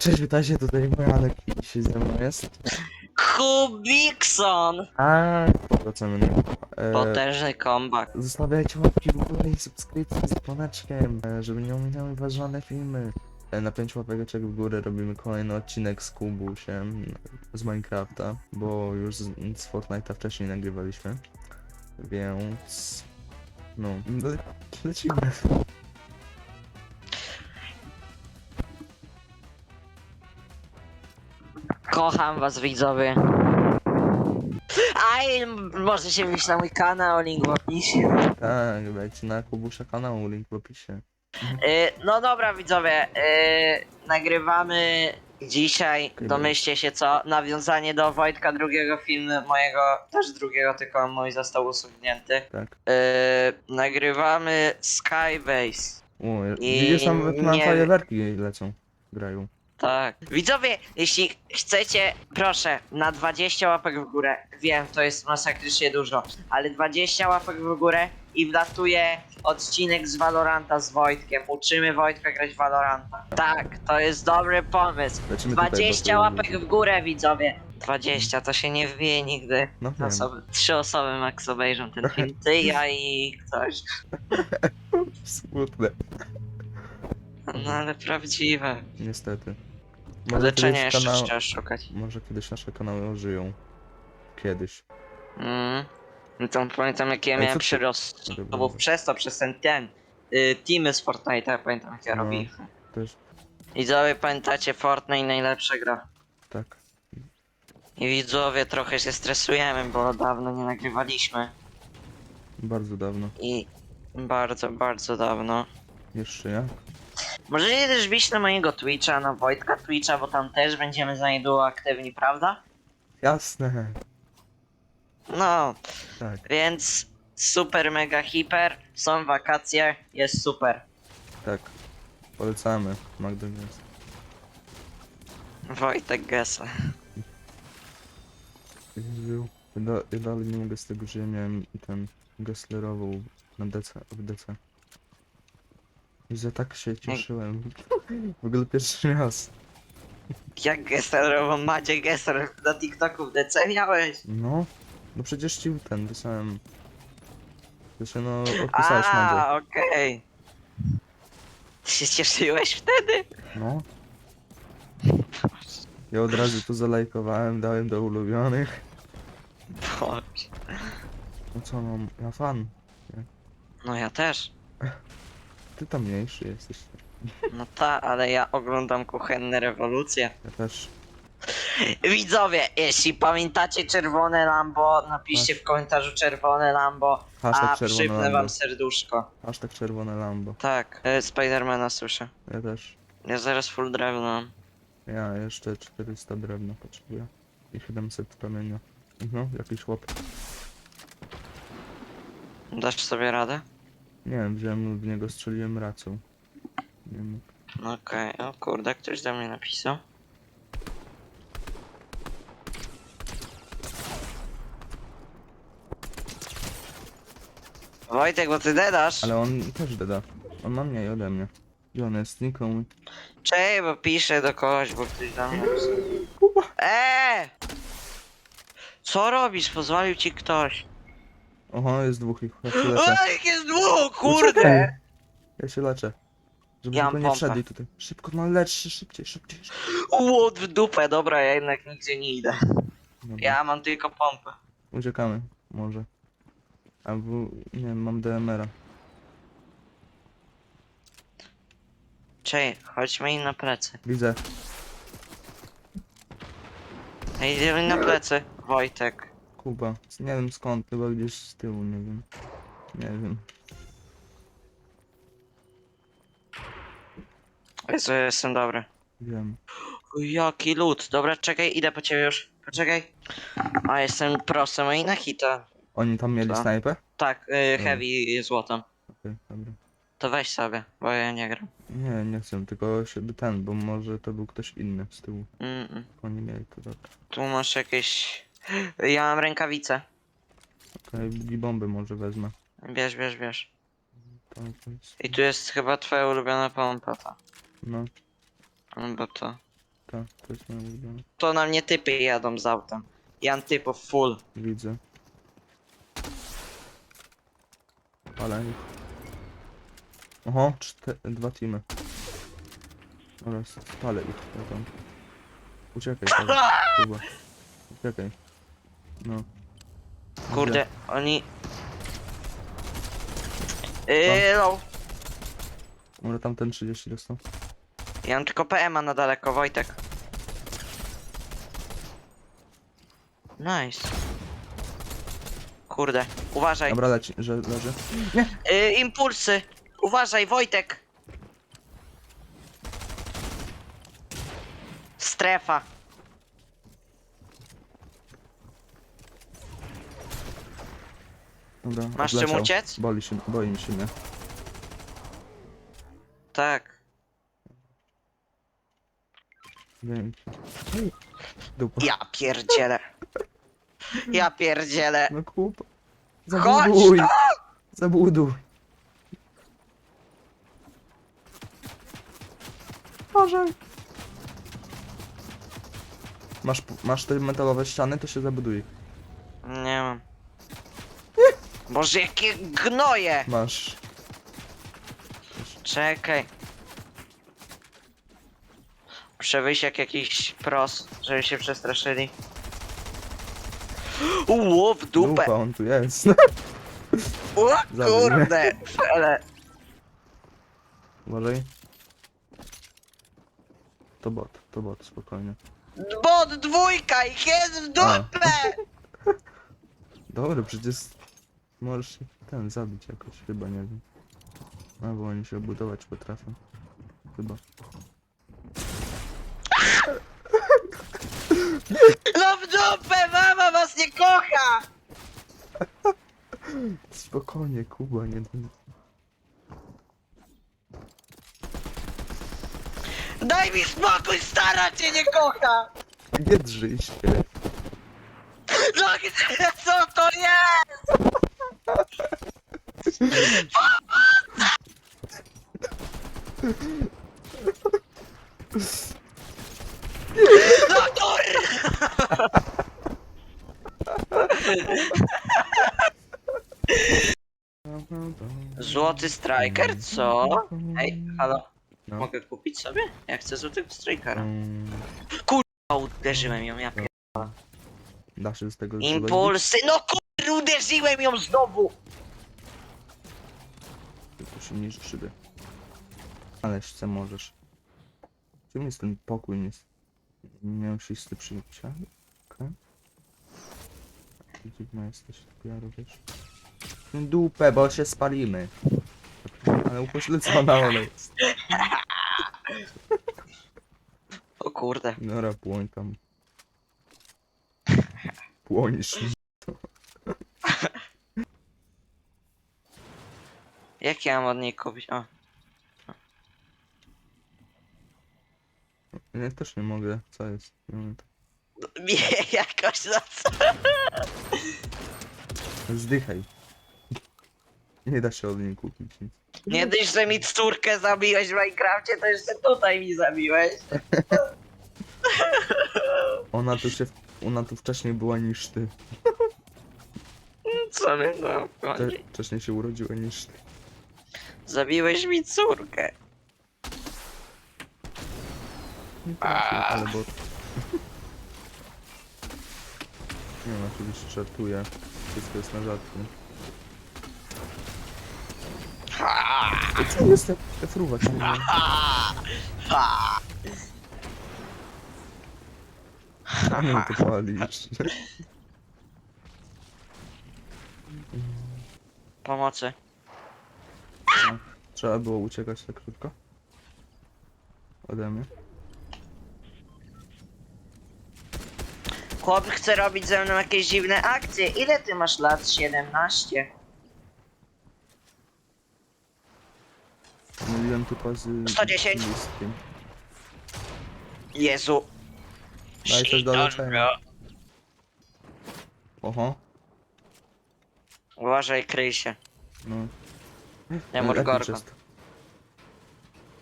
Cześć, witajcie, tutaj Mojanek i się ze mną jest. Kubikson! A, wracamy na e, Potężny comeback. Zostawiajcie łapki w górę i subskrypcję z dzwoneczkiem, e, żeby nie ominęły was żadne filmy. E, na 5 łapeczek w górę robimy kolejny odcinek z Kubusiem z Minecrafta, bo już z, z Fortnite'a wcześniej nagrywaliśmy. Więc... No, le lecimy. Kocham was widzowie. A i możecie wejść na mój kanał, link w opisie. Tak, wejdźcie na Kubusia kanału, link w opisie. Y, no dobra widzowie, y, nagrywamy dzisiaj, domyślcie się co, nawiązanie do Wojtka drugiego filmu mojego, też drugiego, tylko mój został usunięty. Tak. Y, nagrywamy Skybase. O, I widzisz tam, tam nie- fajerwerki lecą, grają. Tak. Widzowie, jeśli chcecie, proszę, na 20 łapek w górę. Wiem, to jest masakrycznie dużo, ale 20 łapek w górę i wlatuje odcinek z Valoranta z Wojtkiem. Uczymy Wojtka grać w Valoranta. Tak, to jest dobry pomysł. Lecimy tutaj, 20 bo- łapek w górę, widzowie. 20 to się nie wbije nigdy. No wiem. Osoby, trzy osoby max obejrzą ten film. Ty, ja i ktoś. Smutne. No ale prawdziwe. Niestety. Leczenia jeszcze trzeba szukać. Może kiedyś nasze kanały ożyją. Kiedyś. Mm. No to pamiętam jakie ja miałem co ty- przyrost. To był przez to, przez ten ten. Y, teamy z Fortnite'a, pamiętam jak ja No. robiłem. Też Widzowie pamiętacie Fortnite najlepsza gra. tak. I widzowie trochę się stresujemy, bo dawno nie nagrywaliśmy. Bardzo dawno. I bardzo, bardzo dawno. Jeszcze jak? Możecie też wbić na mojego Twitcha, na Wojtka Twitcha, bo tam też będziemy za niedługo aktywni, prawda? Jasne. No, Tak, więc super, mega, hiper. Są wakacje, jest super. tak. Polecamy. McDonald's. Wojtek Gessler. Jezu. Ja, da, ja dalej nie mogę z tego, że ja miałem ten Gesslerową na DC, w DC. Jezu, ja tak się cieszyłem. W ogóle pierwszy raz. Jak Gesserowo Macie Gesser na TikToku w DC miałeś? No. No przecież ci ten wysłałem. To się no odpisałeś Mandzio. A, okej. Ty się cieszyłeś wtedy? No. Ja od razu to zalajkowałem, dałem do ulubionych. Boże. No co no, ja fan. No ja też. Ty tam mniejszy jesteś. No ta, ale ja oglądam kuchenne rewolucje. Ja też. Widzowie, jeśli pamiętacie czerwone Lambo, napiszcie w komentarzu czerwone Lambo, a Hashtag czerwone przypnę Lambo. wam serduszko. Hashtag czerwone Lambo. Tak, y, Spidermana słyszę. Ja też. Ja zaraz full drewno mam. Ja jeszcze 400 drewna potrzebuję. I 700 kamienia. No, jakiś chłop. Dasz sobie radę? Nie wiem, wziąłem w niego, strzeliłem racą. Nie wiem. Okej, o kurde, ktoś do mnie napisał. Wojtek, bo ty dedasz? Ale on też deda. On ma mniej ode mnie. I on jest nikomu. Czej, bo piszę do kogoś, bo ktoś do mnie napisał. Eee! Co robisz? Pozwolił ci ktoś. Oho, jest dwóch ich. Ja się leczę. Ej, jest dwóch, Uciekaj. kurde! Ja się leczę. Żeby Ja tylko mam nie pompę. wszedł tutaj. Szybko, no lecz się szybciej, szybciej. szybciej. Łód w dupę, dobra, ja jednak nigdzie nie idę. Dobra. Ja mam tylko pompę. Uciekamy, może. Albo, nie wiem, mam DMR-a. Czej, chodźmy im na plecy. Widzę. Ej, idziemy na plecy. Wojtek. Kuba. Nie wiem skąd, chyba gdzieś z tyłu, nie wiem. Nie wiem. Jezu, jestem dobry. Wiem. O, Jaki lód. Dobra, czekaj, idę po ciebie już. Poczekaj. A, jestem prosem i na hita. Oni tam mieli Co? snajpę? Tak, y, heavy złotem. Okej, dobra. To weź sobie, bo ja nie gram. Nie, nie chcę, tylko się ten, bo może to był ktoś inny z tyłu. Mm -mm. Oni mieli to tak. Tu masz jakieś... Ja mam rękawice. Okej, okay, bomby może wezmę. Bierz, bierz, bierz. To, jest... I tu jest chyba twoja ulubiona pompa ta. No, No bo to... Tak, to jest moje ulubione. To na mnie typy jadą z autem. Jan typów full. Widzę. Ale ich. Oho, czte- dwa teamy. Dobra, spalę ich. Tam. Uciekaj, Paweł. Uciekaj. No. Kurde, oni... Yy, low. Może tamten 30 dostał. Ja mam tylko PM-a na daleko, Wojtek. Nice. Kurde, uważaj. Dobra, leci, że leży. Yy, impulsy. Uważaj, Wojtek. Strefa. Dobra, Masz czym odleciał. uciec? Boli się, boi się mnie. Tak. Dzięki. Dupa. Ja pierdzielę. Ja pierdzielę. No kup. Chodź Zabuduj! Zabuduj! Uważaj! Masz, masz te metalowe ściany, to się zabuduj. Nie mam. Boże, jakie gnoje! Masz. Czekaj. Muszę wyjść jak jakiś pros, żeby się przestraszyli. Ło, w dupę! Dupa, on tu jest. O Zabił kurde! Ale... Uważaj. To bot, to bot, spokojnie. Bot dwójka ich jest w dupę! Dobra, przecież możesz się ten zabić jakoś, chyba nie wiem. A, bo oni się obudować potrafią. Chyba. No w dupę! Mama was nie kocha! Spokojnie, Kuba, nie... Daj mi spokój, stara cię nie kocha! Nie drżyj się. No gdzie, co to jest? Złoty striker, co? Ej, halo, No. mogę kupić sobie? Ja chcę złotego strikera. Mm, A, uderzyłem ją, ja pier... Da się z tego Impulsy, no kur... uderzyłem ją znowu! To się niż szyby. Ale chcę możesz. Czym jest ten pokój? Nie mięsisty przyjęcia? Okej. Okay. Dziwna jesteś, Piaro, wiesz? Dupę, bo się spalimy. Ale upośledzona ona jest. O kurde. Dobra, płoń tam. Płonisz. Jak ja mam od niej kupić? O, Ja też nie mogę. Co jest? Nie wiem, mnie jakoś na co? Zdychaj. Nie da się od niej kupić nic. Nie dość, że mi córkę zabiłeś w Minecrafcie, to jeszcze tutaj mi zabiłeś. Ona tu się... Ona tu wcześniej była niż ty. Co tam Wcze- chodzi? Wcześniej się urodziła niż ty. Zabiłeś mi córkę. Nie trafił, ale bo... Nie no, oczywiście żartuję. Wszystko jest na żartu. Ej, Co jest te, te fruwa? Co nie? To palisz? Pomocy. Trzeba było uciekać tak szybko? Ode mnie? Chłop chce robić ze mną jakieś dziwne akcje. Ile ty masz lat? 17. Myliłem typa z... 110. z listkiem. Jezu. Daj coś do leczenia. Oho. Uważaj, kryj się. No. Nie mów gorko.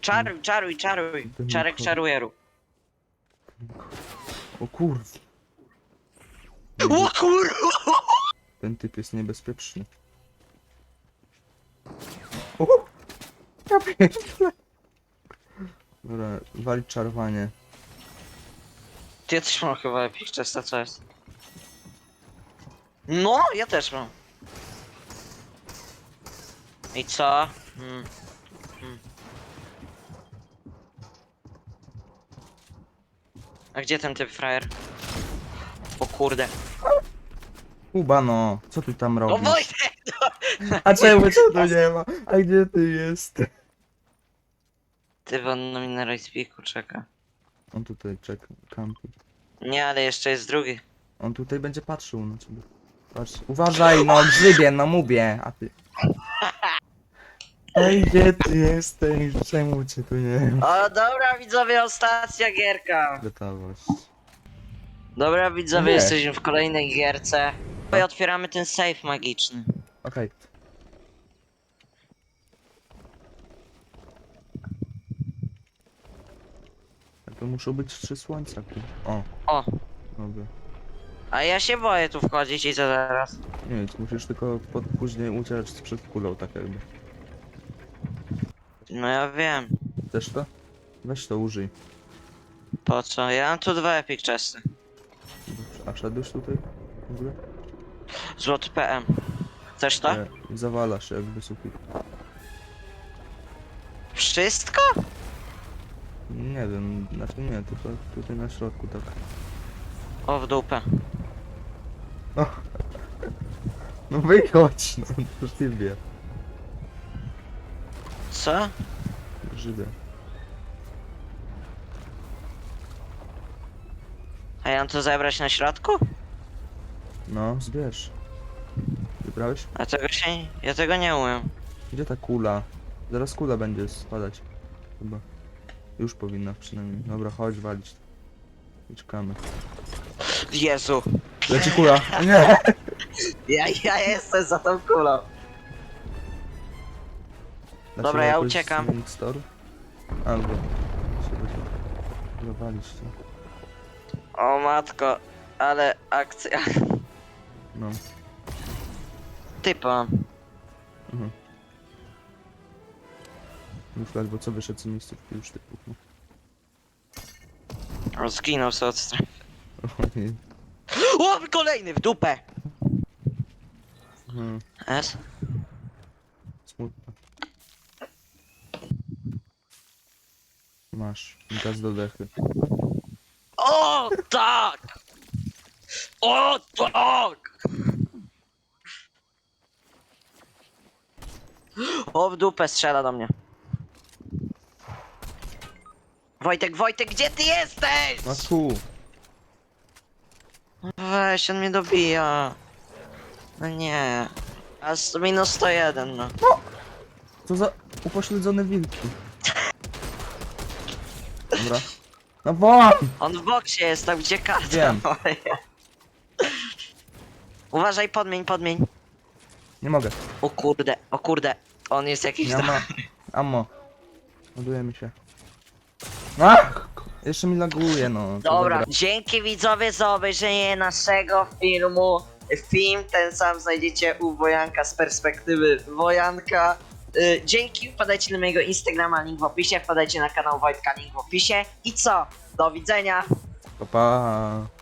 Czaruj, czaruj, czaruj. Czarek czaruje rób. O kurw. O kurwa! Ten typ jest niebezpieczny. O! Ja pierdolę. Dobra, walić czarwanie. Ty ja też mam chyba Epic Chesta, co jest? No, ja też mam. I co? Hmm. Hmm. A gdzie ten typ frajer? O kurde. Kuba no, co ty tam O robisz? Wojtek! A czemu cię tu nie ma? A gdzie ty jesteś? Ty na mnie na Racepeaku czeka. On tutaj czeka, kampi. Nie, ale jeszcze jest drugi. On tutaj będzie patrzył na ciebie. Patrz. Uważaj, no grzybie, no mówię, a ty. Ej, gdzie ty jesteś? Czemu cię tu nie ma? O, dobra widzowie, ostatnia gierka. Gotowość. Dobra widzowie, Nie. jesteśmy w kolejnej gierce. I otwieramy ten safe magiczny. Okej. A To muszą być trzy słońca tu. O, O, dobra. a ja się boję tu wchodzić i co teraz? Nic, musisz tylko pod, później uciec przed kulą, tak jakby. No ja wiem. Chcesz to? Weź to, użyj. Po co? Ja mam tu dwa epic chesty. Dobrze. A szedłeś tutaj? W ogóle? Złoty PM. Chcesz to? Nie, zawalasz jakby suchit. Wszystko? Nie wiem, znaczy nie, tylko tutaj na środku tak. O, w dupę. No, no wychodź, no już ty wie. Co? Żydę. A ja mam to zebrać na środku? No, zbierz. Wybrałeś? A tego się... Ja tego nie umiem. Gdzie ta kula? Zaraz kula będzie spadać. Chyba. Już powinna przynajmniej. Dobra, chodź walić. I czekamy. Jezu. Leci kula! Nie! Ja, ja jestem za tą kulą. Da Dobra, ja jakoś uciekam. Store? A, da się Zawalić to. O matko, ale akcja. No. Typa. Mhm. Myślę, bo co wyszedł z miejscówki już typu. No. O, zginął sobie od strefy. Ojej. O, kolejny w dupę! Mhm. S? Smutno. Masz gaz do dechy. O, tak! O, tak! O, w dupę strzela do mnie. Wojtek, Wojtek, gdzie ty jesteś? No tu! Weź, on mnie dobija. No nie. Aż minus 101, no. Co za upośledzone wilki. Dobra. No won! On w boksie jest, tam gdzie karta Wiem. moja. Uważaj, podmień, podmień. Nie mogę. O kurde, o kurde. On jest jakiś... Nie ma. Ammo. Ładuje mi się. Ach! Jeszcze mi laguje, no. Dobra, dzięki widzowie za obejrzenie naszego filmu. Film ten sam znajdziecie u Wojanka z perspektywy Wojanka. Y, Dzięki, wpadajcie na mojego Instagrama, link w opisie, wpadajcie na kanał Wojtka, link w opisie. I co? Do widzenia! Pa, pa.